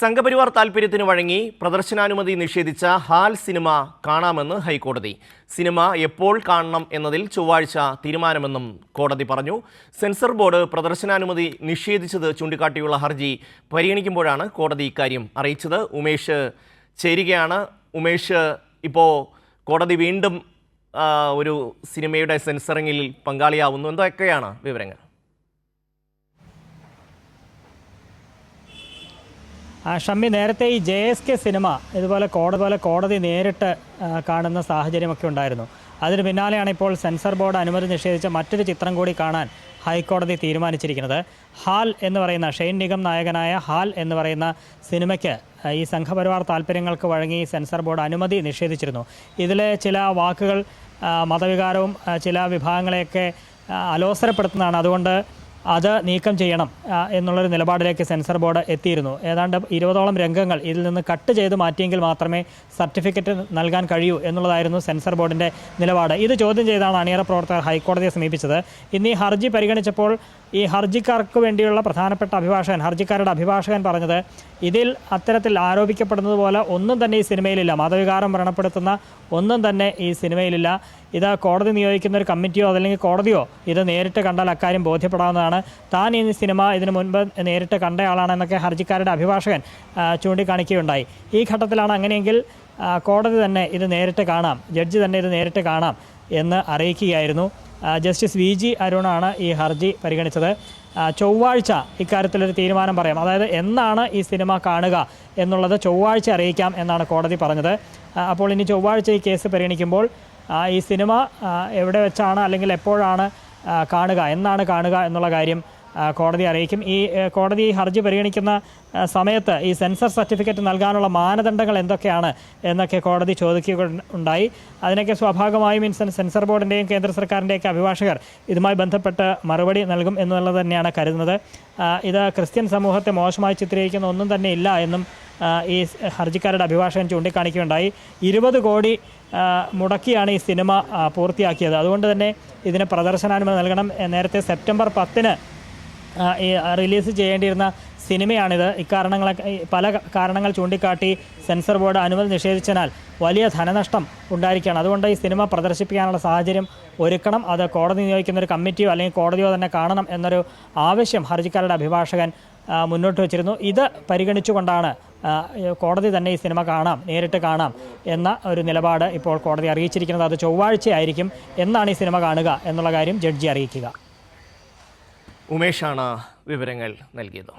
സംഘപരിവാർ താൽപ്പര്യത്തിന് വഴങ്ങി പ്രദർശനാനുമതി നിഷേധിച്ച ഹാൽ സിനിമ കാണാമെന്ന് ഹൈക്കോടതി. സിനിമ എപ്പോൾ കാണണം എന്നതിൽ ചൊവ്വാഴ്ച തീരുമാനമെന്നും കോടതി പറഞ്ഞു. സെൻസർ ബോർഡ് പ്രദർശനാനുമതി നിഷേധിച്ചത് ചൂണ്ടിക്കാട്ടിയുള്ള ഹർജി പരിഗണിക്കുമ്പോഴാണ് കോടതി ഇക്കാര്യം അറിയിച്ചത്. ഉമേഷ് ചേരുകയാണ്. ഉമേഷ് ഇപ്പോൾ കോടതി വീണ്ടും ഒരു സിനിമയുടെ സെൻസറിങ്ങിൽ പങ്കാളിയാവുന്നു. എന്തൊക്കെയാണ് വിവരങ്ങൾ? ഷമ്മി നേരത്തെ ഈ ജെ എസ് കെ സിനിമ ഇതുപോലെ കോടതി പോലെ കോടതി നേരിട്ട് കാണുന്ന സാഹചര്യമൊക്കെ ഉണ്ടായിരുന്നു. അതിന് പിന്നാലെയാണ് ഇപ്പോൾ സെൻസർ ബോർഡ് അനുമതി നിഷേധിച്ച മറ്റൊരു ചിത്രം കൂടി കാണാൻ ഹൈക്കോടതി തീരുമാനിച്ചിരിക്കുന്നത്. ഹാൽ എന്ന് പറയുന്ന ഷെയ്ൻ നിഗം നായകനായ ഹാൽ എന്ന് പറയുന്ന സിനിമയ്ക്ക് ഈ സംഘപരിവാർ താല്പര്യങ്ങൾക്ക് വഴങ്ങി സെൻസർ ബോർഡ് അനുമതി നിഷേധിച്ചിരുന്നു. ഇതിലെ ചില വാക്കുകൾ മതവികാരവും ചില വിഭാഗങ്ങളെയൊക്കെ അലോസരപ്പെടുത്തുന്നതാണ്. അതുകൊണ്ട് അത് നീക്കം ചെയ്യണം എന്നുള്ളൊരു നിലപാടിലേക്ക് സെൻസർ ബോർഡ് എത്തിയിരുന്നു. ഏതാണ്ട് ഇരുപതോളം രംഗങ്ങൾ ഇതിൽ നിന്ന് കട്ട് ചെയ്ത് മാറ്റിയെങ്കിൽ മാത്രമേ സർട്ടിഫിക്കറ്റ് നൽകാൻ കഴിയൂ എന്നുള്ളതായിരുന്നു സെൻസർ ബോർഡിന്റെ നിലപാട്. ഇത് ചോദ്യം ചെയ്താണ് അണിയറ പ്രവർത്തകർ ഹൈക്കോടതിയെ സമീപിച്ചത്. ഇന്ന് ഈ ഹർജി പരിഗണിച്ചപ്പോൾ ഈ ഹർജിക്കാർക്ക് വേണ്ടിയുള്ള പ്രധാനപ്പെട്ട അഭിഭാഷകൻ ഹർജിക്കാരുടെ അഭിഭാഷകൻ പറഞ്ഞത് ഇതിൽ അത്തരത്തിൽ ആരോപിക്കപ്പെടുന്നത് പോലെ ഒന്നും തന്നെ ഈ സിനിമയിലില്ല. മതവികാരം വ്രണപ്പെടുത്തുന്ന ഒന്നും തന്നെ ഈ സിനിമയിലില്ല. ഇത് കോടതി നിയോഗിക്കുന്ന ഒരു കമ്മിറ്റിയോ അതല്ലെങ്കിൽ കോടതിയോ ഇത് നേരിട്ട് കണ്ടാൽ അക്കാര്യം ബോധ്യപ്പെടാവുന്നതാണ്. താൻ ഈ സിനിമ ഇതിനു മുൻപ് നേരിട്ട് കണ്ടയാളാണെന്നൊക്കെ ഹർജിക്കാരുടെ അഭിഭാഷകൻ ചൂണ്ടിക്കാണിക്കുകയുണ്ടായി. ഈ ഘട്ടത്തിലാണ് അങ്ങനെയെങ്കിൽ കോടതി തന്നെ ഇത് നേരിട്ട് കാണാം ജഡ്ജി തന്നെ ഇത് നേരിട്ട് കാണാം എന്ന് അറിയിക്കുകയായിരുന്നു. ജസ്റ്റിസ് വി ജി അരുണാണ് ഈ ഹർജി പരിഗണിച്ചത്. ചൊവ്വാഴ്ച ഇക്കാര്യത്തിലൊരു തീരുമാനം പറയാം. അതായത് എന്നാണ് ഈ സിനിമ കാണുക എന്നുള്ളത് ചൊവ്വാഴ്ച അറിയിക്കാം എന്നാണ് കോടതി പറഞ്ഞത്. അപ്പോൾ ഇനി ചൊവ്വാഴ്ച ഈ കേസ് പരിഗണിക്കുമ്പോൾ ഈ സിനിമ എവിടെ വെച്ചാണ് അല്ലെങ്കിൽ എപ്പോഴാണ് കാണുക. എന്നാണ് കാണുക എന്നുള്ള കാര്യം കോടതി അറിയിക്കും. ഈ കോടതി ഹർജി പരിഗണിക്കുന്ന സമയത്ത് ഈ സെൻസർ സർട്ടിഫിക്കറ്റ് നൽകാനുള്ള മാനദണ്ഡങ്ങൾ എന്തൊക്കെയാണ് എന്നൊക്കെ കോടതി ചോദിക്കുക ഉണ്ടായി അതിനൊക്കെ സ്വാഭാവികമായും മീൻസ് സെൻസർ ബോർഡിന്റെയും കേന്ദ്ര സർക്കാരിന്റെയൊക്കെ അഭിഭാഷകർ ഇതുമായി ബന്ധപ്പെട്ട് മറുപടി നൽകും എന്നുള്ളത് തന്നെയാണ് കരുതുന്നത്. ഇത് ക്രിസ്ത്യൻ സമൂഹത്തെ മോശമായി ചിത്രീകരിക്കുന്ന ഒന്നും തന്നെ ഇല്ല എന്നും ഈ ഹർജിക്കാരുടെ അഭിഭാഷകൻ ചൂണ്ടിക്കാണിക്കുകയുണ്ടായി. ഇരുപത് കോടി മുടക്കിയാണ് ഈ സിനിമ പൂർത്തിയാക്കിയത്. അതുകൊണ്ട് തന്നെ ഇതിന് പ്രദർശനാനുമതി നൽകണം. നേരത്തെ സെപ്റ്റംബർ പത്തിന് റിലീസ് ചെയ്യേണ്ടിയിരുന്ന സിനിമയാണിത്. ഇക്കാരണങ്ങളൊക്കെ പല കാരണങ്ങൾ ചൂണ്ടിക്കാട്ടി സെൻസർ ബോർഡ് അനുമതി നിഷേധിച്ചതിനാൽ വലിയ ധനനഷ്ടം ഉണ്ടായിരിക്കുകയാണ്. അതുകൊണ്ട് ഈ സിനിമ പ്രദർശിപ്പിക്കാനുള്ള സാഹചര്യം ഒരുക്കണം. അത് കോടതി നിയോഗിക്കുന്ന ഒരു കമ്മിറ്റിയോ അല്ലെങ്കിൽ കോടതിയോ തന്നെ കാണണം എന്നൊരു ആവശ്യം ഹർജിക്കാരുടെ അഭിഭാഷകൻ മുന്നോട്ട് വച്ചിരുന്നു. ഇത് പരിഗണിച്ചുകൊണ്ടാണ് കോടതി തന്നെ ഈ സിനിമ കാണാം നേരിട്ട് കാണാം എന്ന ഒരു നിലപാട് ഇപ്പോൾ കോടതി അറിയിച്ചിരിക്കുന്നത്. അത് ചൊവ്വാഴ്ചയായിരിക്കും എന്നാണ് ഈ സിനിമ കാണുക എന്നുള്ള കാര്യം ജഡ്ജി അറിയിക്കുക. ഉമേഷാണ് വിവരങ്ങൾ നൽകിയത്.